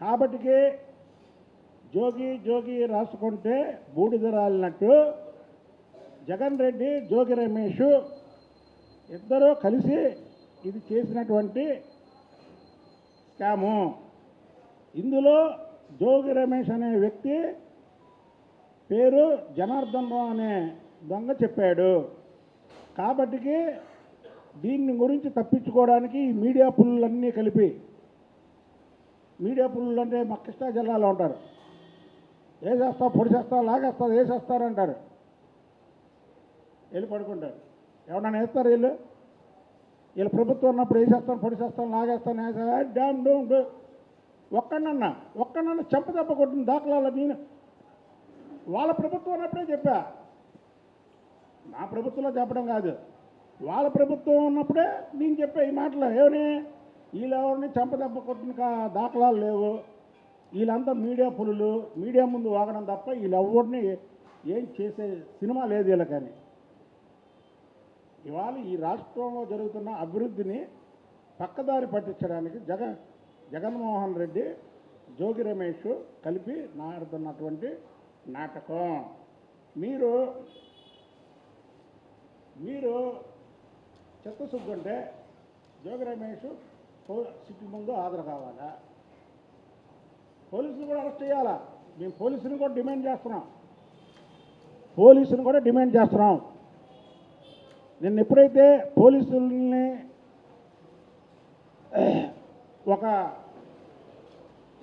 కాబట్టికి జోగి జోగి రాసుకుంటే బూడిద రాలినట్టు జగన్ రెడ్డి జోగి రమేష్ ఇద్దరూ కలిసి ఇది చేసినటువంటి స్కాము. ఇందులో జోగి రమేష్ అనే వ్యక్తి పేరు జనార్దన్ రావు అనే దొంగ చెప్పాడు. కాబట్టికి దీన్ని గురించి తప్పించుకోవడానికి ఈ మీడియా పుల్లన్నీ కలిపి మీడియా పుల్లులు అంటే మా కృష్ణా జిల్లాలో ఉంటారు. వేసేస్తావు పొడి చేస్తావు లాగేస్తావు వేసేస్తారు అంటారు. వెళ్ళి పడుకుంటారు. ఎవరన్నా వేస్తారు వీళ్ళు? వీళ్ళు ప్రభుత్వం ఉన్నప్పుడు వేసేస్తాను పొడి చేస్తాను లాగేస్తాను వేసేస్తాను డ్యామ్ డూమ్ డూ. ఒక్కడన్నా ఒక్కడన్నా చెంప దెబ్బ కొట్టిన దాఖలాల నేను వాళ్ళ ప్రభుత్వం ఉన్నప్పుడే చెప్పా. నా ప్రభుత్వంలో చెప్పడం కాదు. వాళ్ళ ప్రభుత్వం ఉన్నప్పుడే నేను చెప్పా ఈ మాటలు. ఏమని? వీళ్ళెవరిని చెంపదెబ్బ కొట్టిన దాఖలాలు లేవు. వీళ్ళంతా మీడియా పులులు. మీడియా ముందు వాగడం తప్ప వీళ్ళెవరిని ఏం చేసే సినిమా లేదు వీళ్ళకని. ఇవాళ ఈ రాష్ట్రంలో జరుగుతున్న అభివృద్ధిని పక్కదారి పట్టించడానికి జగ జగన్మోహన్ రెడ్డి జోగి రమేష్ కలిపి నాడుతున్నటువంటి నాటకం. మీరు మీరు చిత్తశుద్ధి ఉంటే జోగి రమేష్ సిటీ ముందు హాజరు కావాలా? పోలీసులు కూడా అరెస్ట్ చేయాలా? మేము పోలీసుని కూడా డిమాండ్ చేస్తున్నాం. పోలీసుని కూడా డిమాండ్ చేస్తున్నాం. నిన్న ఎప్పుడైతే పోలీసుల్ని ఒక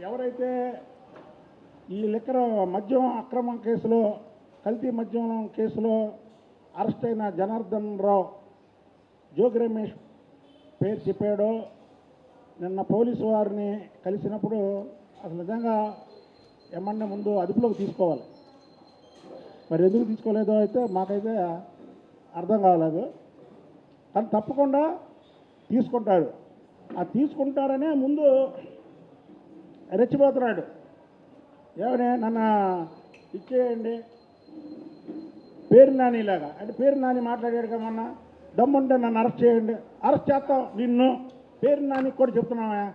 ఎవరైతే ఈ లిక్కర్ మద్యం అక్రమం కేసులో కల్తీ మద్యం కేసులో అరెస్ట్ అయిన జనార్దన్ రావు జోగి రమేష్ పేరు చెప్పాడో నిన్న పోలీసు వారిని కలిసినప్పుడు అసలు నిజంగా ఏమన్నా ముందు అదుపులోకి తీసుకోవాలి. మరి ఎందుకు తీసుకోలేదో అయితే మాకైతే అర్థం కావలేదు కానీ తప్పకుండా తీసుకుంటాడు. ఆ తీసుకుంటారనే ముందు రెచ్చిపోతున్నాడు. ఏమని? నన్ను ఇచ్చేయండి. పేరు నానిలాగా అంటే పేరు నాని మాట్లాడాడు కమన్నా దమ్ముంటే నన్ను అరెస్ట్ చేయండి. అరెస్ట్ చేస్తాం నిన్ను. పేరు నాని కూడా చెప్తున్నావా?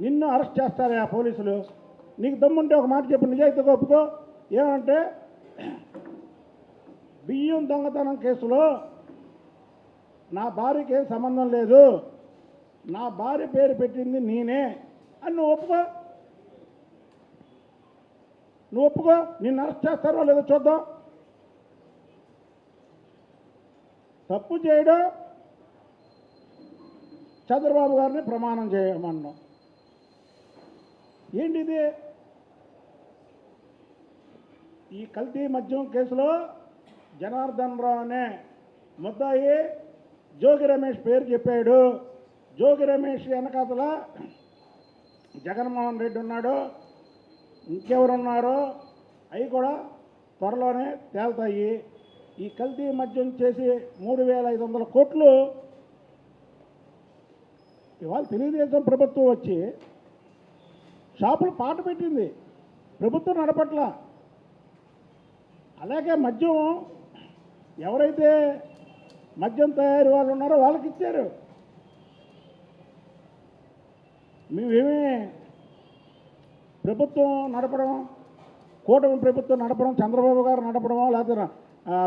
నిన్ను అరెస్ట్ చేస్తారా పోలీసులు? నీకు దమ్ముంటే ఒక మాట చెప్పు నిజాయితీ ఒప్పుకో. ఏమంటే బియ్యం దొంగతనం కేసులో నా భార్యకి ఏం సంబంధం లేదు. నా భార్య పేరు పెట్టింది నేనే. అని నువ్వు ఒప్పుకో. నువ్వు ఒప్పుకో. నిన్ను అరెస్ట్ చేస్తారో లేదో చూద్దాం. తప్పు చేయడం చంద్రబాబు గారిని ప్రమాణం చేయమన్నాం. ఏంటిది? ఈ కల్తీ మద్యం కేసులో జనార్దన్ రావు అనే ముద్దాయి. జోగి రమేష్ పేరు చెప్పాడు. జోగి రమేష్ వెనకాతల జగన్మోహన్ రెడ్డి ఉన్నాడు. ఇంకెవరున్నారో అవి కూడా త్వరలోనే తేల్తాయి. ఈ కల్తీ మద్యం చేసి మూడు వేల ఐదు వందల కోట్లు ఇవాళ తెలుగుదేశం ప్రభుత్వం వచ్చి షాపులు పాట పెట్టింది. ప్రభుత్వం నడపట్ల. అలాగే మద్యం ఎవరైతే మద్యం తయారీ వాళ్ళు ఉన్నారో వాళ్ళకి ఇచ్చారు. మేమేమి ప్రభుత్వం నడపడం కూటమి ప్రభుత్వం నడపడం చంద్రబాబు గారు నడపడమో లేకపోతే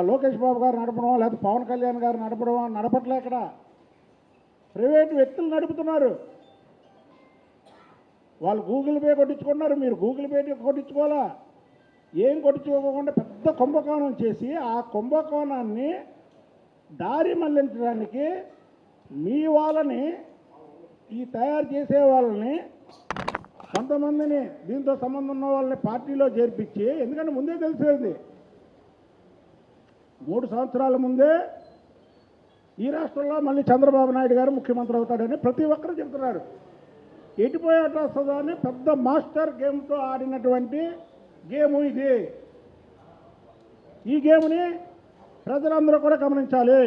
లోకేష్ బాబు గారు నడపడమో లేకపోతే పవన్ కళ్యాణ్ గారు నడపడమో నడపట్లే ఇక్కడ. ప్రైవేట్ వ్యక్తులు నడుపుతున్నారు. వాళ్ళు గూగుల్ పే కొట్టించుకున్నారు మీరు గూగుల్ పే కొట్టించుకోవాలా? ఏం కొట్టించుకోకుండా పెద్ద కుంభకోణం చేసి ఆ కుంభకోణాన్ని దారి మళ్ళించడానికి మీ వాళ్ళని ఈ తయారు చేసే వాళ్ళని కొంతమందిని దీంతో సంబంధం ఉన్న వాళ్ళని పార్టీలో చేర్పించి ఎందుకంటే ముందే తెలిసేది మూడు సంవత్సరాల ముందే ఈ రాష్ట్రంలో మళ్ళీ చంద్రబాబు నాయుడు గారు ముఖ్యమంత్రి అవుతాడని ప్రతి ఒక్కరు చెబుతున్నారు. ఎటుపోయేట వస్తుందా అని పెద్ద మాస్టర్ గేమ్తో ఆడినటువంటి గేము ఇది. ఈ గేమ్ని ప్రజలందరూ కూడా గమనించాలి.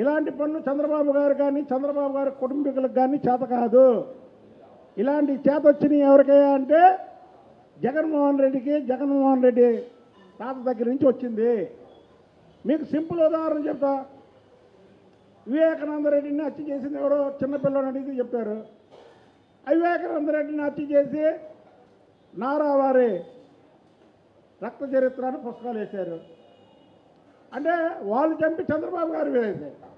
ఇలాంటి పనులు చంద్రబాబు గారు కానీ చంద్రబాబు గారి కుటుంబీకులకు కానీ చేత కాదు. ఇలాంటి చేత వచ్చినవి ఎవరికయ్యా అంటే జగన్మోహన్ రెడ్డికి జగన్మోహన్ రెడ్డి తాత దగ్గర నుంచి వచ్చింది. మీకు సింపుల్ ఉదాహరణ చెప్తా. వివేకానంద రెడ్డిని హత్య చేసింది ఎవరో చిన్నపిల్లని అడిగితే చెప్పారు. వివేకానంద రెడ్డిని హత్య చేసి నారావారి రక్త చరిత్ర అని పుస్తకాలు వేశారు. అంటే వాళ్ళు చంపి చంద్రబాబు గారు వేశారు.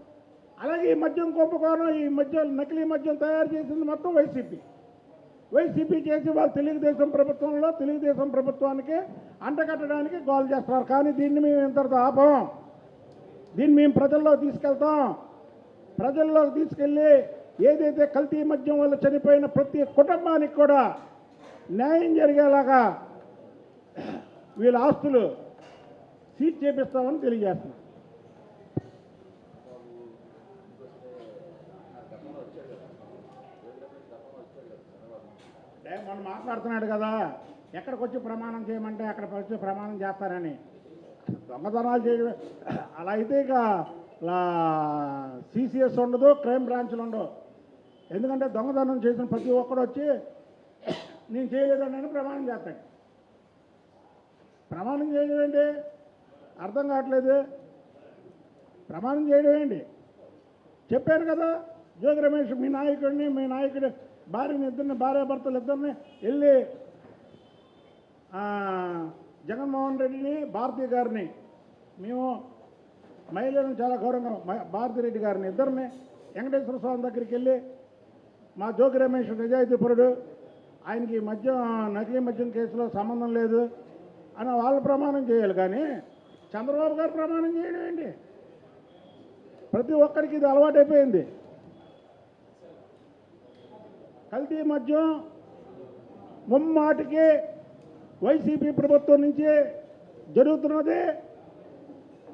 అలాగే ఈ మద్యం కుంభకోణం ఈ మద్యం నకిలీ మద్యం తయారు చేసింది మొత్తం వైసీపీ. వైసీపీ చేసి వాళ్ళు తెలుగుదేశం ప్రభుత్వంలో తెలుగుదేశం ప్రభుత్వానికి అంటగట్టడానికి గోల్ చేస్తున్నారు. కానీ దీన్ని మేము ఇంతటితో ఆపం. దీన్ని మేము ప్రజల్లో తీసుకెళ్తాం. ప్రజల్లోకి తీసుకెళ్ళి ఏదైతే కల్తీ మద్యం వల్ల చనిపోయిన ప్రతి కుటుంబానికి కూడా న్యాయం జరిగేలాగా వీళ్ళ ఆస్తులు సీట్ చేపిస్తామని తెలియజేస్తున్నాం. అంటే మొన్న మాట్లాడుతున్నాడు కదా ఎక్కడికి వచ్చి ప్రమాణం చేయమంటే అక్కడికి వచ్చి ప్రమాణం చేస్తారని. దొంగతనాలు చేయడం అలా అయితే ఇక సిసిఎస్ ఉండదు క్రైమ్ బ్రాంచ్లు ఉండవు. ఎందుకంటే దొంగతనం చేసిన ప్రతి ఒక్కడు వచ్చి నేను చేయలేదని ప్రమాణం చేస్తాడు. ప్రమాణం చేయడం ఏంటి? అర్థం కావట్లేదు. ప్రమాణం చేయడం ఏంటి? చెప్పాను కదా జ్యోతి రమేష్ మీ నాయకుడిని మీ నాయకుడి భార్యని ఇద్దరిని భార్యాభర్తలు ఇద్దరిని వెళ్ళి జగన్మోహన్ రెడ్డిని భారతీ గారిని మేము మహిళలను చాలా గౌరవంగా మ- రెడ్డి గారిని ఇద్దరిని వెంకటేశ్వర స్వామి దగ్గరికి వెళ్ళి మా జోగి రమేష్ నిజాయితీపరుడు ఆయనకి మద్యం నకిలీ మద్యం కేసులో సంబంధం లేదు అని వాళ్ళు ప్రమాణం చేయాలి. కానీ చంద్రబాబు గారు ప్రమాణం చేయడం ఏంటి? ప్రతి ఒక్కరికి ఇది అలవాటైపోయింది. కల్తీ మద్యం ముమ్మాటికి వైసీపీ ప్రభుత్వం నుంచి జరుగుతున్నది.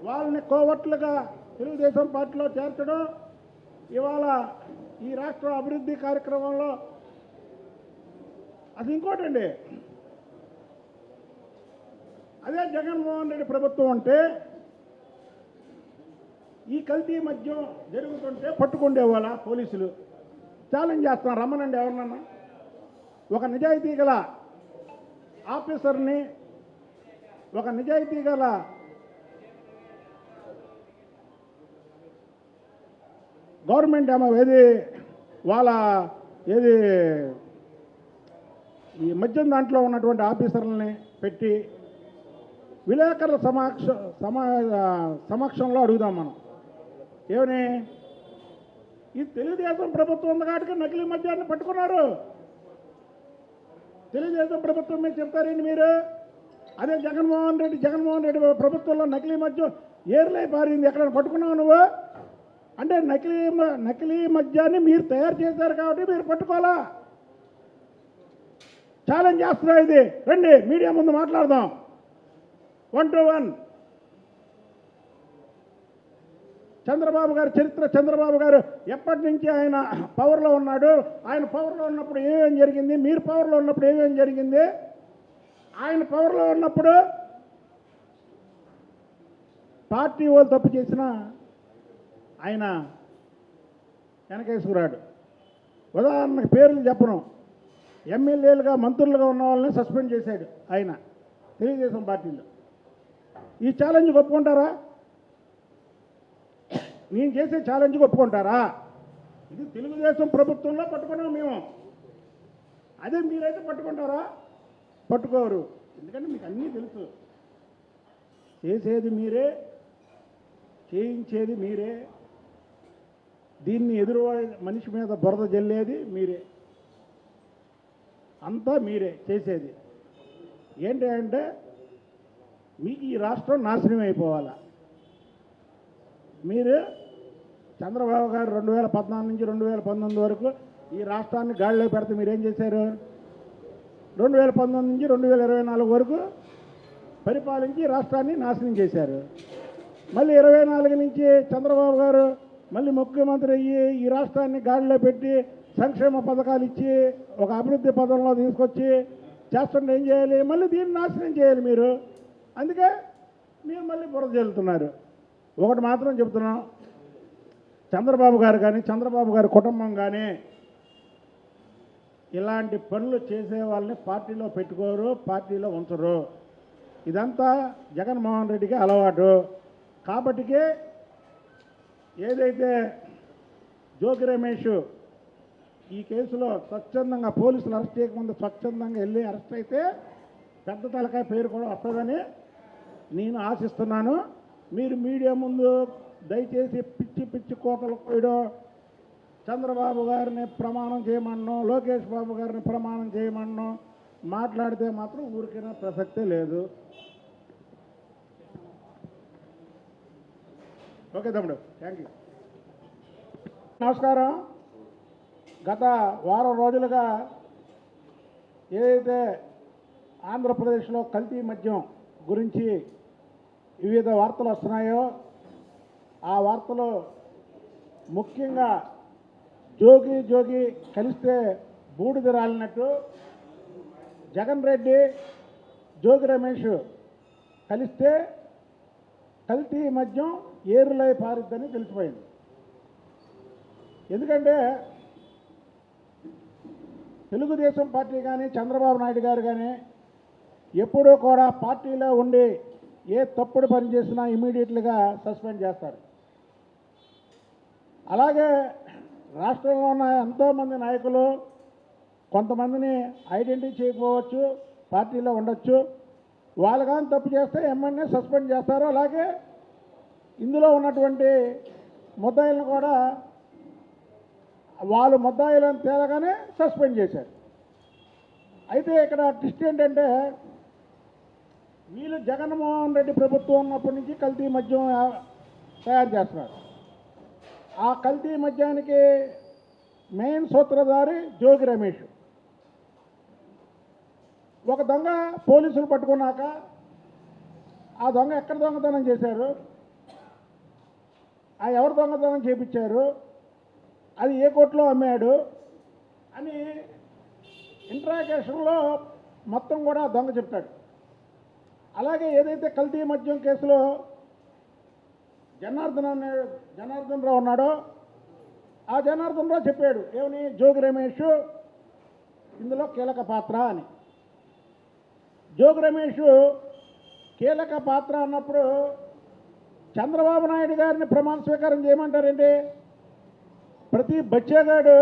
వాళ్ళని కోవట్లుగా తెలుగుదేశం పార్టీలో చేర్చడం ఇవాళ ఈ రాష్ట్ర అభివృద్ధి కార్యక్రమంలో అది ఇంకోటండి. అదే జగన్మోహన్ రెడ్డి ప్రభుత్వం అంటే ఈ కల్తీ మద్యం జరుగుతుంటే పట్టుకుండేవాళ్ళ పోలీసులు. ఛాలెంజ్ చేస్తాను రమ్మనండి ఎవరినన్నా. ఒక నిజాయితీ గల ఆఫీసర్ని ఒక నిజాయితీ గల గవర్నమెంట్ ఏమో ఏది వాళ్ళ ఏది ఈ మద్యం దాంట్లో ఉన్నటువంటి ఆఫీసర్లని పెట్టి విలేకరుల సమక్ష సమా సమక్షంలో అడుగుదాం మనం. ఏమని? ఈ తెలుగుదేశం ప్రభుత్వం ఉంది కాబట్టి నకిలీ మద్యాన్ని పట్టుకున్నారు. తెలుగుదేశం ప్రభుత్వం మీద చెప్తారండి మీరు? అదే జగన్మోహన్ రెడ్డి జగన్మోహన్ రెడ్డి ప్రభుత్వంలో నకిలీ మద్యం ఏర్లై పారింది. ఎక్కడ పట్టుకున్నావు నువ్వు? అంటే నకిలీ నకిలీ మద్యాన్ని మీరు తయారు చేశారు కాబట్టి మీరు పట్టుకోవాలా? ఛాలెంజ్ చేస్తున్నా ఇది. రండి మీడియా ముందు మాట్లాడదాం. వన్ టు వన్ చంద్రబాబు గారి చరిత్ర చంద్రబాబు గారు ఎప్పటి నుంచి ఆయన పవర్లో ఉన్నాడు? ఆయన పవర్లో ఉన్నప్పుడు ఏమేం జరిగింది? మీరు పవర్లో ఉన్నప్పుడు ఏమేం జరిగింది? ఆయన పవర్లో ఉన్నప్పుడు పార్టీ వాళ్ళు తప్పు చేసినా ఆయన వెనకేసుకురాడు ఉదాహరణకు పేర్లు చెప్పను. ఎమ్మెల్యేలుగా మంత్రులుగా ఉన్న వాళ్ళని సస్పెండ్ చేశాడు ఆయన తెలుగుదేశం పార్టీలో. ఈ ఛాలెంజ్ ఒప్పుకుంటారా? నేను చేసే ఛాలెంజ్ ఒప్పుకుంటారా? ఇది తెలుగుదేశం ప్రభుత్వంలో పట్టుకున్నాం మేము. అదే మీరైతే పట్టుకుంటారా? పట్టుకోరు. ఎందుకంటే మీకు అన్నీ తెలుసు. చేసేది మీరే చేయించేది మీరే. దీన్ని ఎదురు మనిషి మీద బురద జల్లేది మీరే. అంతా మీరే చేసేది. ఏంటి అంటే మీకు ఈ రాష్ట్రం నాశనం అయిపోవాలా? మీరు చంద్రబాబు గారు రెండు వేల పద్నాలుగు నుంచి రెండు వేల పంతొమ్మిది వరకు ఈ రాష్ట్రాన్ని గాడిలో పెడితే మీరేం చేశారు? రెండు వేల పంతొమ్మిది నుంచి రెండు వేల ఇరవై నాలుగు వరకు పరిపాలించి రాష్ట్రాన్ని నాశనం చేశారు. మళ్ళీ ఇరవై నాలుగు నుంచి చంద్రబాబు గారు మళ్ళీ ముఖ్యమంత్రి అయ్యి ఈ రాష్ట్రాన్ని గాడిలో పెట్టి సంక్షేమ పథకాలు ఇచ్చి ఒక అభివృద్ధి పథంలో తీసుకొచ్చి చేస్తుంటే ఏం చేయాలి? మళ్ళీ దీన్ని నాశనం చేయాలి మీరు. అందుకే మీరు మళ్ళీ బురద చెల్లుతున్నారు ఒకటి మాత్రం చెప్తున్నాం. చంద్రబాబు గారు కానీ చంద్రబాబు గారి కుటుంబం కానీ ఇలాంటి పనులు చేసే వాళ్ళని పార్టీలో పెట్టుకోరు పార్టీలో ఉంచరు. ఇదంతా జగన్మోహన్ రెడ్డికి అలవాటు. కాబట్టికే ఏదైతే జోగి రమేష్ ఈ కేసులో స్వచ్ఛందంగా పోలీసులు అరెస్ట్ చేయకముందు స్వచ్ఛందంగా వెళ్ళి అరెస్ట్ అయితే పెద్ద తలకాయ పేరు కూడా వస్తుందని నేను ఆశిస్తున్నాను. మీరు మీడియా ముందు దయచేసి పిచ్చి పిచ్చి కోతలు కోయడం చంద్రబాబు గారిని ప్రమాణం చేయమన్నాం లోకేష్ బాబు గారిని ప్రమాణం చేయమన్నాం మాట్లాడితే మాత్రం ఊరికైనా ప్రసక్తే లేదు. ఓకే తమ్ముడు. థ్యాంక్ యూ నమస్కారం. గత వారం రోజులుగా ఏదైతే ఆంధ్రప్రదేశ్లో కల్తీ మద్యం గురించి వివిధ వార్తలు వస్తున్నాయో ఆ వార్తలు ముఖ్యంగా జోగి జోగి కలిస్తే బూడిద రాలినట్టు జగన్ రెడ్డి జోగి రమేష్ కలిస్తే కల్తీ మద్యం ఏరులై పారిద్దని తెలిసిపోయింది. ఎందుకంటే తెలుగుదేశం పార్టీ కానీ చంద్రబాబు నాయుడు గారు కానీ ఎప్పుడూ కూడా పార్టీలో ఉండి ఏ తప్పుడు పని చేసినా ఇమీడియట్లుగా సస్పెండ్ చేస్తారు. అలాగే రాష్ట్రంలో ఉన్న ఎంతోమంది నాయకులు కొంతమందిని ఐడెంటిఫై చేయకపోవచ్చు పార్టీలో ఉండొచ్చు. వాళ్ళు కానీ తప్పు చేస్తే ఎమ్మెల్యే సస్పెండ్ చేస్తారు. అలాగే ఇందులో ఉన్నటువంటి ముద్దాయిలను కూడా వాళ్ళు ముద్దాయిలను తేలగానే సస్పెండ్ చేశారు. అయితే ఇక్కడ ట్విస్ట్ ఏంటంటే వీళ్ళు జగన్మోహన్ రెడ్డి ప్రభుత్వం ఉన్నప్పటి నుంచి కల్తీ మద్యం తయారు చేస్తున్నారు. ఆ కల్తీ మద్యానికి మెయిన్ సూత్రధారి జోగి రమేష్. ఒక దొంగ పోలీసులు పట్టుకున్నాక ఆ దొంగ ఎక్కడ దొంగతనం చేశారు? ఆ ఎవరు దొంగతనం చేపించారు? అది ఏ కోర్టులో అమ్మాడు? అని ఇంట్రాగేషన్లో మొత్తం కూడా ఆ దొంగ చెప్తాడు. అలాగే ఏదైతే కల్తీ మద్యం కేసులో జనార్దన్ అనే జనార్దన్ రావు ఉన్నాడో ఆ జనార్దన్ రావు చెప్పాడు ఏమని? జోగి రమేష్ ఇందులో కీలక పాత్ర అని. జోగి రమేష్ కీలక పాత్ర అన్నప్పుడు చంద్రబాబు నాయుడు గారిని ప్రమాణ స్వీకారం చేయమంటారండి? ప్రతి బచ్చాగాడు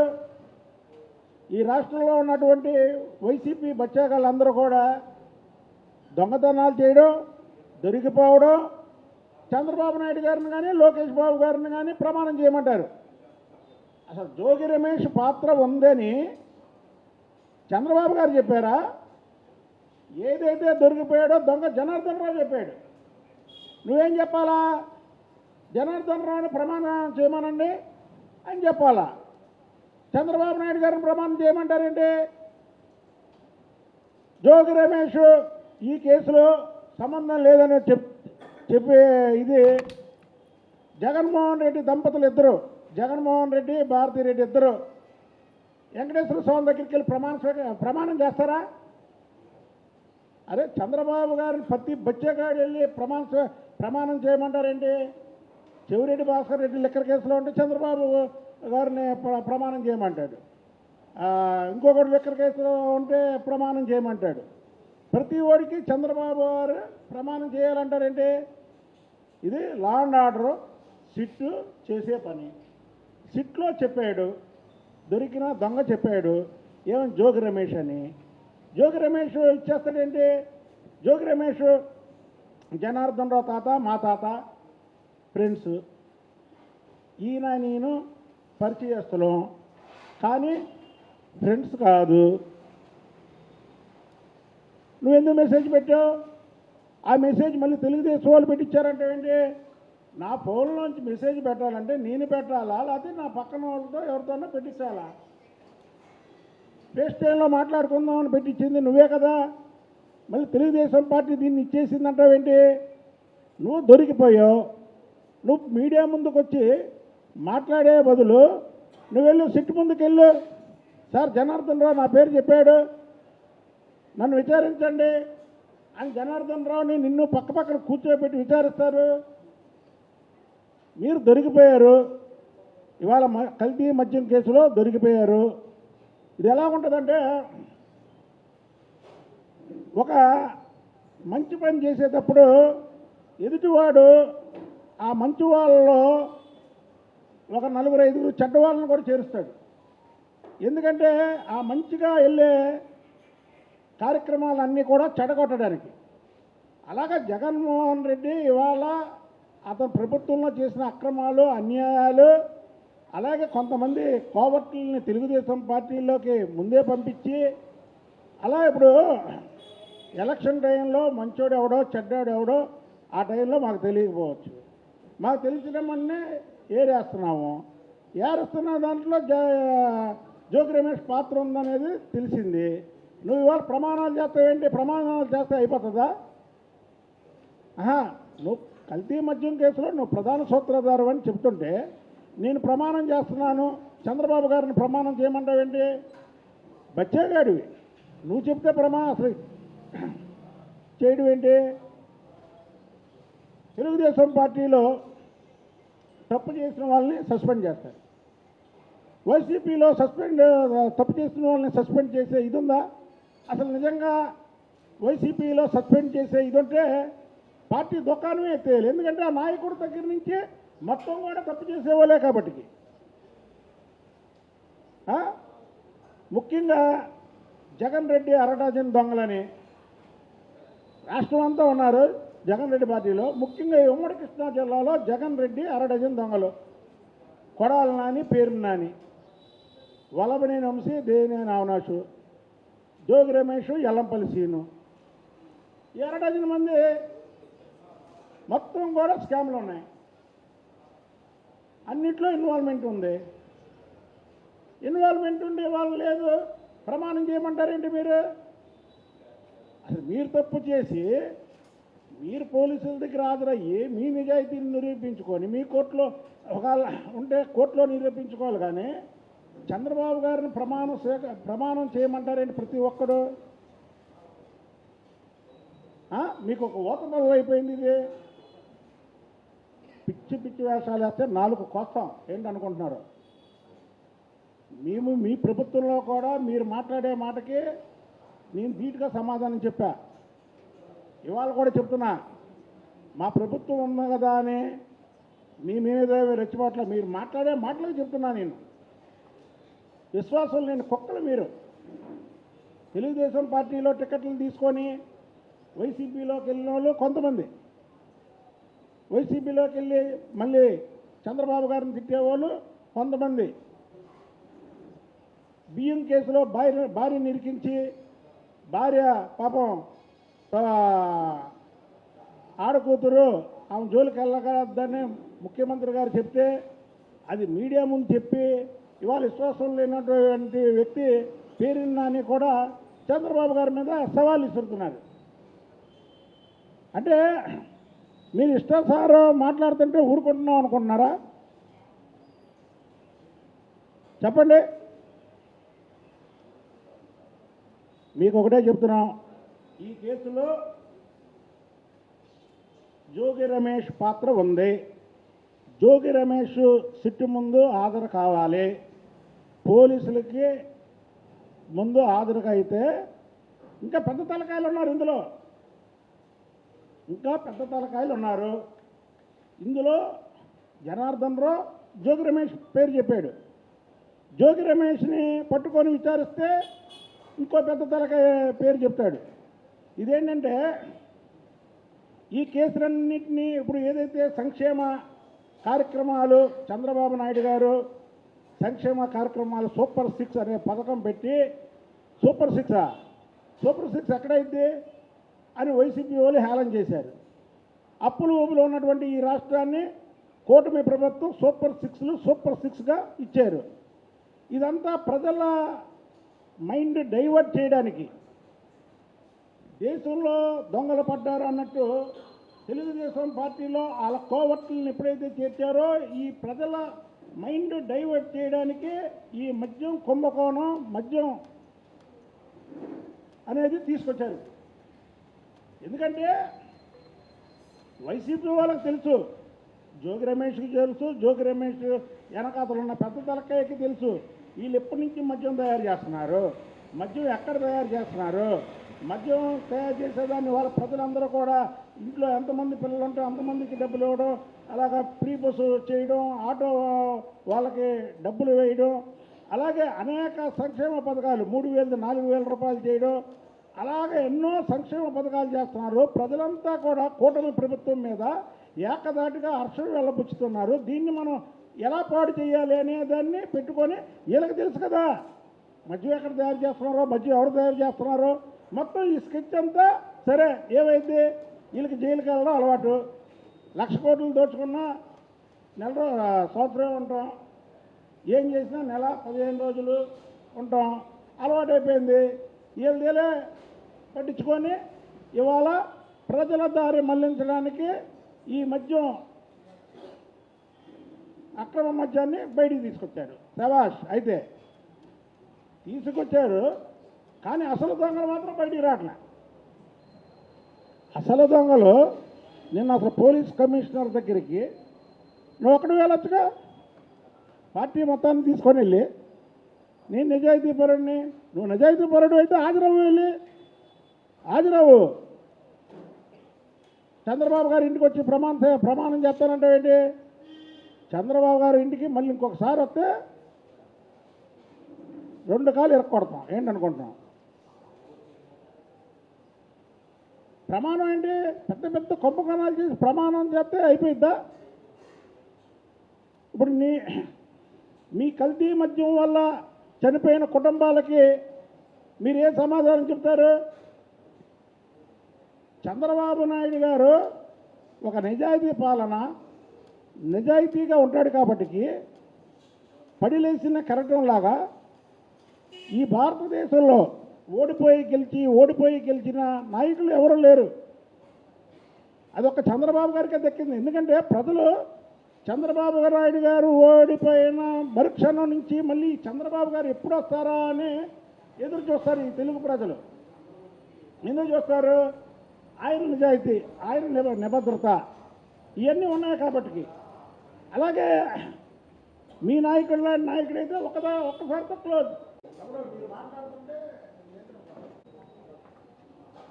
ఈ రాష్ట్రంలో ఉన్నటువంటి వైసీపీ బచ్చాగాళ్ళందరూ కూడా దొంగతనాలు చేయడం దొరికిపోవడం చంద్రబాబు నాయుడు గారిని కానీ లోకేష్ బాబు గారిని కానీ ప్రమాణం చేయమంటారు. అసలు జోగి రమేష్ పాత్ర ఉందని చంద్రబాబు గారు చెప్పారా? ఏదైతే దొరికిపోయాడో దొంగ జనార్దన్ రావు చెప్పాడు. నువ్వేం చెప్పాలా? జనార్దన్ రావుని ప్రమాణం చేయమనండి అని చెప్పాలా? చంద్రబాబు నాయుడు గారిని ప్రమాణం చేయమంటారండి జోగి రమేష్ ఈ కేసులో సంబంధం లేదని చెప్ చెప్పే ఇది జగన్మోహన్ రెడ్డి దంపతులు ఇద్దరు. జగన్మోహన్ రెడ్డి భారతీ రెడ్డి ఇద్దరు. వెంకటేశ్వర స్వామి దగ్గరికి వెళ్ళి ప్రమాణ ప్రమాణం చేస్తారా? అరే చంద్రబాబు గారిని ప్రతి బచ్చగాడు వెళ్ళి ప్రమాణ ప్రమాణం చేయమంటారండి చెవిరెడ్డి భాస్కర్ రెడ్డి లెక్కర్ కేసులో ఉంటే చంద్రబాబు గారిని ప్ర- ప్రమాణం చేయమంటాడు. ఇంకొకటి లెక్కర్ కేసులో ఉంటే ప్రమాణం చేయమంటాడు. ప్రతి వాడికి చంద్రబాబు గారు ప్రమాణం చేయాలంటారంటే? ఇది లా అండ్ ఆర్డర్ సిట్ చేసే పని. సిట్లో చెప్పాడు దొరికిన దొంగ చెప్పాడు ఏమని జోగి రమేష్ అని. జోగి రమేష్ ఇచ్చేస్తాడేంటి జోగి రమేష్ జనార్దన్ రావు తాత మా తాత ఫ్రెండ్స్ ఈయన నేను పరిచయస్తులం కానీ ఫ్రెండ్స్ కాదు. నువ్వెందుకు మెసేజ్ పెట్టావు? ఆ మెసేజ్ మళ్ళీ తెలుగుదేశం వాళ్ళు పెట్టించారంటే ఏంటి? నా ఫోన్లోంచి మెసేజ్ పెట్టాలంటే నేను పెట్టాలా? లేకపోతే నా పక్కన వాళ్ళతో ఎవరితోనో పెట్టించాలా? ఫేస్ టైంలో మాట్లాడుకుందామని పెట్టించింది నువ్వే కదా. మళ్ళీ తెలుగుదేశం పార్టీ దీన్ని ఇచ్చేసిందంటావేంటి నువ్వు దొరికిపోయావు. నువ్వు మీడియా ముందుకు వచ్చి మాట్లాడే బదులు నువ్వు వెళ్ళు సిట్టు ముందుకు వెళ్ళు సార్ జనార్దన్ రావు నా పేరు చెప్పాడు. నన్ను విచారించండి అని జనార్దన్ రావుని నిన్ను పక్క పక్కన కూర్చోబెట్టి విచారిస్తారు. మీరు దొరికిపోయారు. ఇవాళ మ- కల్తీ మద్యం కేసులో దొరికిపోయారు. ఇది ఎలా ఉంటుందంటే ఒక మంచి పని చేసేటప్పుడు ఎదుటివాడు ఆ మంచి వాళ్ళలో ఒక నలుగురు ఐదుగురు చెడ్డ వాళ్ళని కూడా చేరుస్తాడు. ఎందుకంటే ఆ మంచిగా వెళ్ళే కార్యక్రమాలన్నీ కూడా చెడగొట్టడానికి. అలాగా జగన్మోహన్ రెడ్డి ఇవాళ అతను ప్రభుత్వంలో చేసిన అక్రమాలు అన్యాయాలు అలాగే కొంతమంది కోవట్లని తెలుగుదేశం పార్టీలోకి ముందే పంపించి అలా ఇప్పుడు ఎలక్షన్ టైంలో మంచోడు ఎవడో చెడ్డాడు ఎవడో ఆ టైంలో మాకు తెలియకపోవచ్చు. మాకు తెలిసినమన్నే ఏరేస్తున్నాము. ఏరేస్తున్న దాంట్లో జ జోగి రమేష్ పాత్ర ఉందనేది తెలిసింది. నువ్వు ఇవాళ ప్రమాణాలు చేస్తావేంటి ప్రమాణాలు చేస్తే అయిపోతుందా? నువ్వు కల్తీ మద్యం కేసులో నువ్వు ప్రధాన సూత్రధారు అని చెప్తుంటే నేను ప్రమాణం చేస్తున్నాను. చంద్రబాబు గారిని ప్రమాణం చేయమంటావేంటి? బచ్చేగాడివి. నువ్వు చెప్తే ప్రమాణం అసలు చేయడం ఏంటి తెలుగుదేశం పార్టీలో తప్పు చేసిన వాళ్ళని సస్పెండ్ చేస్తారు. వైసీపీలో సస్పెండ్ తప్పు చేసిన వాళ్ళని సస్పెండ్ చేసే ఇది ఉందా అసలు నిజంగా వైసీపీలో సస్పెండ్ చేసే ఇది ఉంటే పార్టీ దుకాణమే ఎత్తేయాలి. ఎందుకంటే ఆ నాయకుడి దగ్గర నుంచి మొత్తం కూడా తప్పు చేసేవాళ్ళే కాబట్టి ముఖ్యంగా జగన్ రెడ్డి అరటాజన్ దొంగలని రాష్ట్రం అంతా ఉన్నారు జగన్ రెడ్డి పార్టీలో. ముఖ్యంగా ఈ ఉమ్మడి కృష్ణా జిల్లాలో జగన్ రెడ్డి అరడజన్ దొంగలు. కొడాల నాని పేరు నాని. వలబనేని వంశీ దేవినేని నావనాశు జోగి రమేష్ ఎల్లంపల్లి సీను. ఈ అరడజన్ మంది మొత్తం కూడా స్కామ్లు ఉన్నాయి. అన్నిట్లో ఇన్వాల్వ్మెంట్ ఉంది. ఇన్వాల్వ్మెంట్ ఉండే వాళ్ళు లేదు. ప్రమాణం చేయమంటారేంటి మీరు? అసలు మీరు తప్పు చేసి మీరు పోలీసుల దగ్గర హాజరయ్యి మీ నిజాయితీని నిరూపించుకొని మీ కోర్టులో ఒకవేళ ఉంటే కోర్టులో నిరూపించుకోవాలి కానీ చంద్రబాబు గారిని ప్రమాణం ప్రమాణం చేయమంటారేంటి ప్రతి ఒక్కడు? మీకు ఒక ఓత అయిపోయింది ఇది. పిచ్చి పిచ్చి వేషాలు వేస్తే నాలుగు కోస్తాం. ఏంటనుకుంటున్నారు మేము మీ ప్రభుత్వంలో కూడా మీరు మాట్లాడే మాటకి నేను ధీటుగా సమాధానం చెప్పా. ఇవాళ కూడా చెప్తున్నా. మా ప్రభుత్వం ఉంది కదా అని మీ మీద రెచ్చిపోట్ల మీరు మాట్లాడే మాటలకు చెప్తున్నా నేను. విశ్వాసం లేని కుక్కలు మీరు. తెలుగుదేశం పార్టీలో టికెట్లు తీసుకొని వైసీపీలోకి వెళ్ళిన వాళ్ళు కొంతమంది. వైసీపీలోకి వెళ్ళి మళ్ళీ చంద్రబాబు గారిని తిట్టేవాళ్ళు కొంతమంది. బియ్యం కేసులో భార్య భార్యను ఇరికించి భార్య పాపం ఆడకూతురు ఆమె జోలికి వెళ్ళగలద్దని ముఖ్యమంత్రి గారు చెప్తే అది మీడియా ముందు చెప్పి ఇవాళ విశ్వాసం లేనటువంటి వ్యక్తి పేరున్నాని కూడా చంద్రబాబు గారి మీద సవాల్ ఇస్తున్నారు అంటే మీరు ఇష్టాసారం మాట్లాడుతుంటే ఊరుకుంటున్నాం అనుకుంటున్నారా? చెప్పండి. మీకు ఒకటే చెప్తున్నాం. ఈ కేసులో జోగి రమేష్ పాత్ర ఉంది. జోగి రమేష్ సిట్టు ముందు హాజరు కావాలి. పోలీసులకి ముందు హాజరుగా అయితే ఇంకా పెద్ద తలకాయలు ఉన్నారు ఇందులో. ఇంకా పెద్ద తలకాయలు ఉన్నారు. ఇందులో జనార్దన్ రావు జోగి రమేష్ పేరు చెప్పాడు. జోగి రమేష్ని పట్టుకొని విచారిస్తే ఇంకో పెద్ద తలకాయ పేరు చెప్తాడు. ఇదేంటంటే ఈ కేసులన్నింటినీ ఇప్పుడు ఏదైతే సంక్షేమ కార్యక్రమాలు చంద్రబాబు నాయుడు గారు సంక్షేమ కార్యక్రమాలు సూపర్ సిక్స్ అనే పథకం పెట్టి సూపర్ సిక్సా సూపర్ సిక్స్ ఎక్కడైంది అని వైసీపీ వాళ్ళు హేళన చేశారు. అప్పులు ఊపులు ఉన్నటువంటి ఈ రాష్ట్రాన్ని కూటమి ప్రభుత్వం సూపర్ సిక్స్లు సూపర్ సిక్స్గా ఇచ్చారు. ఇదంతా ప్రజల మైండ్ డైవర్ట్ చేయడానికి దేశంలో దొంగలు పడ్డారు అన్నట్టు తెలుగుదేశం పార్టీలో వాళ్ళ కోవట్లను ఎప్పుడైతే చేర్చారో ఈ ప్రజల మైండ్ డైవర్ట్ చేయడానికి ఈ మద్యం కుంభకోణం మద్యం అనేది తీసుకొచ్చారు. ఎందుకంటే వైసీపీ వాళ్ళకి తెలుసు జోగి రమేష్కి తెలుసు జోగి రమేష్ వెనకాతలు ఉన్న పెద్ద తలకాయకి తెలుసు వీళ్ళు ఎప్పటి నుంచి మద్యం తయారు చేస్తున్నారు మద్యం ఎక్కడ తయారు చేస్తున్నారు మద్యం తయారు చేసేదాన్ని వాళ్ళ ప్రజలందరూ కూడా ఇంట్లో ఎంతమంది పిల్లలు ఉంటే అంతమందికి డబ్బులు ఇవ్వడం అలాగా ఫ్రీ బస్సు చేయడం ఆటో వాళ్ళకి డబ్బులు వేయడం అలాగే అనేక సంక్షేమ పథకాలు మూడు వేలు నాలుగు వేల రూపాయలు చేయడం అలాగే ఎన్నో సంక్షేమ పథకాలు చేస్తున్నారు. ప్రజలంతా కూడా కూటమి ప్రభుత్వం మీద ఏకదాటిగా హర్షం వెళ్ళబుచ్చుతున్నారు దీన్ని మనం ఎలా పాడు చేయాలి అనేదాన్ని పెట్టుకొని వీళ్ళకి తెలుసు కదా. మద్యం ఎక్కడ తయారు చేస్తున్నారో మద్యం ఎవరు తయారు చేస్తున్నారో. మొత్తం ఈ స్కెచ్ అంతా సరే ఏమైంది? వీళ్ళకి జైలుకి వెళ్ళడం అలవాటు. లక్ష కోట్లు దోచుకున్నా నెల సంవత్సరం ఉంటాం. ఏం చేసినా నెల పదిహేను రోజులు ఉంటాం. అలవాటైపోయింది. వీళ్ళదేలే పట్టించుకొని ఇవాళ ప్రజల దారి మళ్ళించడానికి ఈ మద్యం అక్రమ మద్యాన్ని బయటికి తీసుకొచ్చాడు శబాష్ అయితే తీసుకొచ్చారు కానీ అసలు దొంగలు మాత్రం బయటికి రావట్లే అసలు దొంగలు నిన్న అసలు పోలీస్ కమిషనర్ దగ్గరికి నువ్వు ఒకటి వెళ్ళొచ్చుగా? పార్టీ మొత్తాన్ని తీసుకొని వెళ్ళి నేను నిజాయితీ పరుడిని నువ్వు నిజాయితీ పరుడు అయితే హాజరవు వెళ్ళి. హాజరవు చంద్రబాబు గారి ఇంటికి వచ్చి ప్రమాణ ప్రమాణం చేస్తానంటే ఏంటి? చంద్రబాబు గారి ఇంటికి మళ్ళీ ఇంకొకసారి వస్తే రెండు కాలు ఇరక్కొడతాం. ఏంటనుకుంటున్నాం ప్రమాణం ఏంటి? పెద్ద పెద్ద కుంభకోణాలు చేసి ప్రమాణం చేస్తే అయిపోయిద్దా? ఇప్పుడు నీ మీ కల్తీ మద్యం వల్ల చనిపోయిన కుటుంబాలకి మీరు ఏ సమాధానం చెప్తారు? చంద్రబాబు నాయుడు గారు ఒక నిజాయితీ పాలన నిజాయితీగా ఉంటాడు కాబట్టికి పడిలేసిన కెరటంలాగా ఈ భారతదేశంలో ఓడిపోయి గెలిచి ఓడిపోయి గెలిచిన నాయకులు ఎవరు లేరు. అదొక చంద్రబాబు గారికే దక్కింది. ఎందుకంటే ప్రజలు చంద్రబాబు నాయుడు గారు ఓడిపోయిన మరుక్షణం నుంచి మళ్ళీ చంద్రబాబు గారు ఎప్పుడు వస్తారా అని ఎదురు చూస్తారు ఈ తెలుగు ప్రజలు. ఎందుకు చూస్తారు? ఆయన నిజాయితీ ఆయన నిబ నిబద్ధత ఇవన్నీ ఉన్నాయి కాబట్టి అలాగే మీ నాయకుడు లాంటి నాయకుడైతే ఒకదా ఒక్కసారి క్లోజ్.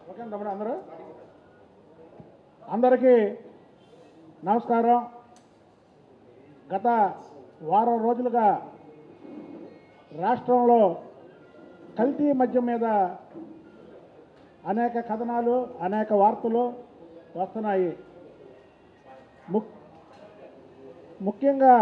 ఓకే తమ్ముడు అందరూ. అందరికీ నమస్కారం. గత వారం రోజులుగా రాష్ట్రంలో కల్తీ మద్యం మీద అనేక కథనాలు అనేక వార్తలు వస్తున్నాయి. ముఖ్యంగా